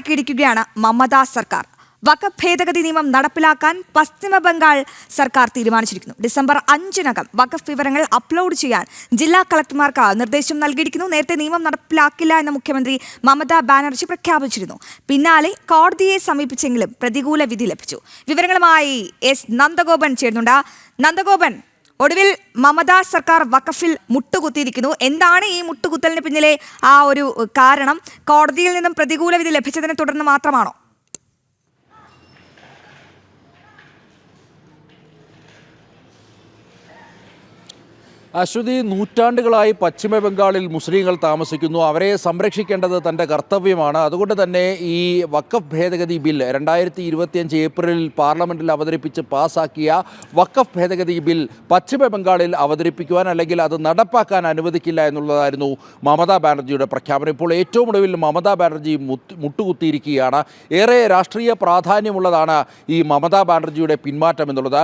മടക്കിയിരിക്കുകയാണ് മമതാ സർക്കാർ. വഖഫ് ഭേദഗതി നിയമം നടപ്പിലാക്കാൻ പശ്ചിമ ബംഗാൾ സർക്കാർ തീരുമാനിച്ചിരിക്കുന്നു. ഡിസംബർ അഞ്ചിനകം വഖഫ് വിവരങ്ങൾ അപ്ലോഡ് ചെയ്യാൻ ജില്ലാ കളക്ടർമാർക്ക് നിർദ്ദേശം നൽകിയിരിക്കുന്നു. നേരത്തെ നിയമം നടപ്പിലാക്കില്ല എന്ന് മുഖ്യമന്ത്രി മമതാ ബാനർജി പ്രഖ്യാപിച്ചിരുന്നു. പിന്നാലെ കോടതിയെ സമീപിച്ചെങ്കിലും പ്രതികൂല വിധി ലഭിച്ചു. വിവരങ്ങളുമായി എസ്. നന്ദഗോപൻ ചേരുന്നുണ്ട്. നന്ദഗോപൻ ഒടുവിൽ മമതാ സർക്കാർ വഖഫിൽ മുട്ടുകുത്തിയിരിക്കുന്നു. എന്താണ് ഈ മുട്ടുകുത്തലിന് പിന്നിലെ ആ ഒരു കാരണം? കോടതിയിൽ നിന്നും പ്രതികൂല വിധി ലഭിച്ചതിനെ തുടർന്ന് മാത്രമാണോ? അശ്വതി നൂറ്റാണ്ടുകളായി പശ്ചിമ ബംഗാളിൽ മുസ്ലിങ്ങൾ താമസിക്കുന്നു. അവരെ സംരക്ഷിക്കേണ്ടത് തന്റെ കർത്തവ്യമാണ്. അതുകൊണ്ട് തന്നെ ഈ വക്കഫ് ഭേദഗതി ബിൽ രണ്ടായിരത്തി ഇരുപത്തിയഞ്ച് ഏപ്രിലിൽ പാർലമെന്റിൽ അവതരിപ്പിച്ച് പാസാക്കിയ വക്കഫ് ഭേദഗതി ബിൽ പശ്ചിമ ബംഗാളിൽ അവതരിപ്പിക്കുവാൻ അല്ലെങ്കിൽ അത് നടപ്പാക്കാൻ അനുവദിക്കില്ല എന്നുള്ളതായിരുന്നു മമതാ ബാനർജിയുടെ പ്രഖ്യാപനം. ഇപ്പോൾ ഏറ്റവും ഒടുവിൽ മമതാ ബാനർജി മുട്ടുകുത്തിയിരിക്കുകയാണ്. ഏറെ രാഷ്ട്രീയ പ്രാധാന്യമുള്ളതാണ് ഈ മമതാ ബാനർജിയുടെ പിന്മാറ്റം എന്നുള്ളത്.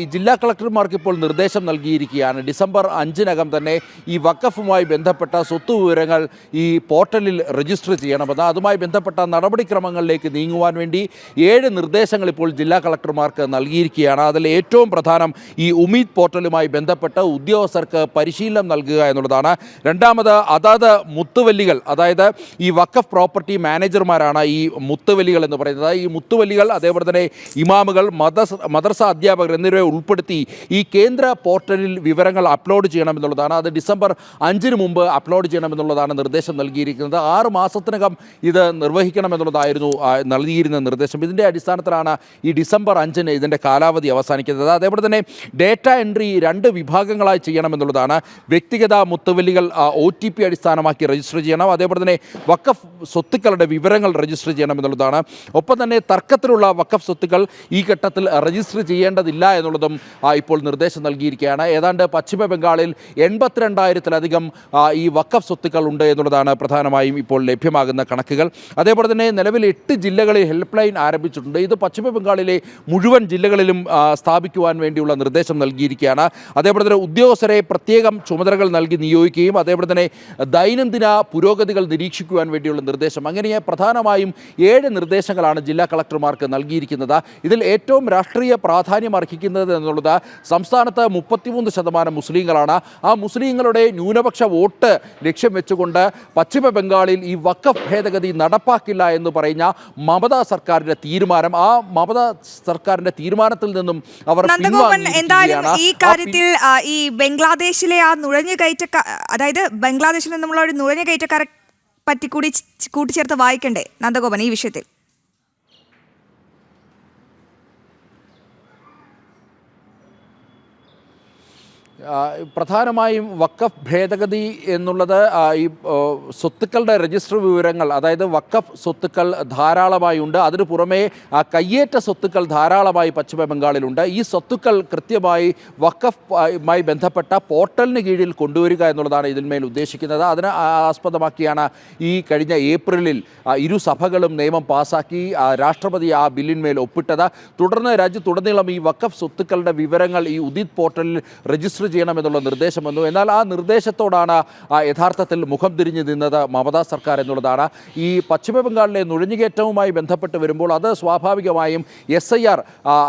ഈ ജില്ലാ കളക്ടർമാർക്ക് ഇപ്പോൾ നിർദ്ദേശം നൽകിയിരിക്കുകയാണ്. ഡിസംബർ അഞ്ചിനകം തന്നെ ഈ വക്കഫുമായി ബന്ധപ്പെട്ട സ്വത്ത് വിവരങ്ങൾ ഈ പോർട്ടലിൽ രജിസ്റ്റർ ചെയ്യണമെന്ന്. അതുമായി ബന്ധപ്പെട്ട നടപടിക്രമങ്ങളിലേക്ക് നീങ്ങുവാൻ വേണ്ടി ഏഴ് നിർദ്ദേശങ്ങൾ ഇപ്പോൾ ജില്ലാ കളക്ടർമാർക്ക് നൽകിയിരിക്കുകയാണ്. അതിൽ ഏറ്റവും പ്രധാനം ഈ ഉമീദ് പോർട്ടലുമായി ബന്ധപ്പെട്ട് ഉദ്യോഗസ്ഥർക്ക് പരിശീലനം നൽകുക എന്നുള്ളതാണ്. രണ്ടാമത് അതാത് മുത്തുവല്ലികൾ അതായത് ഈ വക്കഫ് പ്രോപ്പർട്ടി മാനേജർമാരാണ് ഈ മുത്തുവല്ലികൾ എന്ന് പറയുന്നത്. ഈ മുത്തുവല്ലികൾ അതേപോലെ തന്നെ ഇമാമുകൾ മദർസ മദർസ അധ്യാപകർ എന്നിവരെ ഉൾപ്പെടുത്തി ഈ കേന്ദ്ര പോർട്ടലിൽ വിവരങ്ങൾ അപ്ലോഡ് ചെയ്യണമെന്നുള്ളതാണ്. അത് ഡിസംബർ അഞ്ചിന് മുമ്പ് അപ്ലോഡ് ചെയ്യണമെന്നുള്ളതാണ് നിർദ്ദേശം നൽകിയിരിക്കുന്നത്. ആറ് മാസത്തിനകം ഇത് നിർവഹിക്കണമെന്നുള്ളതായിരുന്നു നൽകിയിരുന്ന നിർദ്ദേശം. ഇതിന്റെ അടിസ്ഥാനത്തിലാണ് ഈ ഡിസംബർ അഞ്ചിന് ഇതിന്റെ കാലാവധി അവസാനിക്കുന്നത്. അതേപോലെ തന്നെ ഡേറ്റ എൻട്രി രണ്ട് വിഭാഗങ്ങളായി ചെയ്യണമെന്നുള്ളതാണ്. വ്യക്തിഗത മുത്തുവല്ലികൾ ഒ ടി പി അടിസ്ഥാനമാക്കി രജിസ്റ്റർ ചെയ്യണം. അതേപോലെ തന്നെ വക്കഫ് സ്വത്തുക്കളുടെ വിവരങ്ങൾ രജിസ്റ്റർ ചെയ്യണമെന്നുള്ളതാണ്. ഒപ്പം തന്നെ തർക്കത്തിലുള്ള വക്കഫ് സ്വത്തുക്കൾ ഈ ഘട്ടത്തിൽ രജിസ്റ്റർ ചെയ്യേണ്ടതില്ല എന്നുള്ളതും ഇപ്പോൾ നിർദ്ദേശം നൽകിയിരിക്കുകയാണ്. ഏതാണ്ട് പശ്ചിമ ബംഗാളിൽ എൺപത്തിരണ്ടായിരത്തിലധികം ഈ വക്കഫ് സ്വത്തുക്കൾ ഉണ്ട് എന്നുള്ളതാണ് പ്രധാനമായും ഇപ്പോൾ ലഭ്യമാകുന്ന കണക്കുകൾ. അതേപോലെ തന്നെ നിലവിൽ എട്ട് ജില്ലകളിൽ ഹെൽപ്പ് ലൈൻ ആരംഭിച്ചിട്ടുണ്ട്. ഇത് പശ്ചിമ ബംഗാളിലെ മുഴുവൻ ജില്ലകളിലും സ്ഥാപിക്കുവാൻ വേണ്ടിയുള്ള നിർദ്ദേശം നൽകിയിരിക്കുകയാണ്. അതേപോലെ തന്നെ ഉദ്യോഗസ്ഥരെ പ്രത്യേകം ചുമതലകൾ നൽകി നിയോഗിക്കുകയും അതേപോലെ തന്നെ ദൈനംദിന പുരോഗതികൾ നിരീക്ഷിക്കുവാൻ വേണ്ടിയുള്ള നിർദ്ദേശം. അങ്ങനെ പ്രധാനമായും ഏഴ് നിർദ്ദേശങ്ങളാണ് ജില്ലാ കളക്ടർമാർക്ക് നൽകിയിരിക്കുന്നത്. ഇതിൽ ഏറ്റവും രാഷ്ട്രീയ പ്രാധാന്യം അർഹിക്കുന്നത് എന്നുള്ളത് സംസ്ഥാനത്ത് മുപ്പത്തിമൂന്ന് ശതമാനം മുസ്ലിങ്ങളാണ് ആ മുസ്ലിങ്ങളുടെ ന്യൂനപക്ഷ വോട്ട് ലക്ഷ്യം വെച്ചുകൊണ്ട് പശ്ചിമ ബംഗാളിൽ ഈ വക്കഫ് ഭേദഗതി നടപ്പാക്കില്ല എന്ന് പറഞ്ഞ മമതാ സർക്കാരിന്റെ തീരുമാനം ആ മമതാ സർക്കാരിന്റെ തീരുമാനത്തിൽ നിന്നും അവർ എന്തായാലും ഈ കാര്യത്തിൽ ഈ ബംഗ്ലാദേശിലെ ആ നുഴഞ്ഞു കയറ്റ അതായത് ബംഗ്ലാദേശിൽ നിന്നുള്ള ഒരു നുഴഞ്ഞു കയറ്റക്കാരെ പറ്റി കൂടി കൂട്ടിച്ചേർത്ത് വായിക്കണ്ടേ? നന്ദഗോപൻ ഈ വിഷയത്തിൽ. പ്രധാനമായും വക്കഫ് ഭേദഗതി എന്നുള്ളത് ഈ സ്വത്തുക്കളുടെ രജിസ്റ്റർ വിവരങ്ങൾ അതായത് വക്കഫ് സ്വത്തുക്കൾ ധാരാളമായി ഉണ്ട്. അതിനു പുറമെ കയ്യേറ്റ സ്വത്തുക്കൾ ധാരാളമായി പശ്ചിമ ബംഗാളിലുണ്ട് ഈ സ്വത്തുക്കൾ കൃത്യമായി വക്കഫ് വക്കഫുമായി ബന്ധപ്പെട്ട പോർട്ടലിന് കീഴിൽ കൊണ്ടുവരിക എന്നുള്ളതാണ് ഇതിന്മേൽ ഉദ്ദേശിക്കുന്നത്. അതിന് ആസ്പദമാക്കിയാണ് ഈ കഴിഞ്ഞ ഏപ്രിലിൽ ഇരു സഭകളും നിയമം പാസാക്കി രാഷ്ട്രപതി ആ ബില്ലിന്മേൽ ഒപ്പിട്ടത്. തുടർന്ന് രാജ്യത്തുടനീളം ഈ വക്കഫ് സ്വത്തുക്കളുടെ വിവരങ്ങൾ ഈ ഉദിത് പോർട്ടലിൽ രജിസ്റ്റർ ചെയ്യണമെന്നുള്ള നിർദ്ദേശം വന്നു. എന്നാൽ ആ നിർദ്ദേശത്തോടാണ് യഥാർത്ഥത്തിൽ മുഖം തിരിഞ്ഞു നിന്നത് മമതാ സർക്കാർ എന്നുള്ളതാണ്. ഈ പശ്ചിമ ബംഗാളിലെ നുഴഞ്ഞുകയറ്റവുമായി ബന്ധപ്പെട്ട് വരുമ്പോൾ അത് സ്വാഭാവികമായും എസ് ഐ ആർ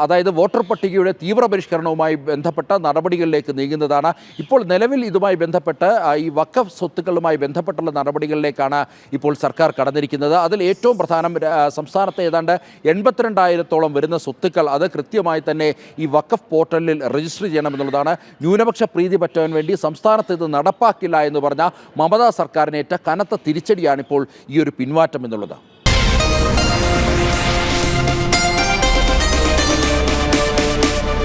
അതായത് വോട്ടർ പട്ടികയുടെ തീവ്രപരിഷ്കരണവുമായി ബന്ധപ്പെട്ട നടപടികളിലേക്ക് നീങ്ങുന്നതാണ്. ഇപ്പോൾ നിലവിൽ ഇതുമായി ബന്ധപ്പെട്ട് ഈ വക്കഫ് സ്വത്തുക്കളുമായി ബന്ധപ്പെട്ടുള്ള നടപടികളിലേക്കാണ് ഇപ്പോൾ സർക്കാർ കടന്നിരിക്കുന്നത്. അതിൽ ഏറ്റവും പ്രധാനം സംസ്ഥാനത്തെ ഏതാണ്ട് എൺപത്തിരണ്ടായിരത്തോളം വരുന്ന സ്വത്തുക്കൾ അത് കൃത്യമായി തന്നെ ഈ വക്കഫ് പോർട്ടലിൽ രജിസ്റ്റർ ചെയ്യണമെന്നുള്ളതാണ്. ന്യൂനപക്ഷ പ്രീതി പറ്റാൻ വേണ്ടി സംസ്ഥാനത്ത് ഇത് നടപ്പാക്കില്ല എന്ന് പറഞ്ഞ മമതാ സർക്കാരിനേറ്റ കനത്ത തിരിച്ചടിയാണിപ്പോൾ ഈ ഒരു പിൻമാറ്റം എന്നുള്ളത്.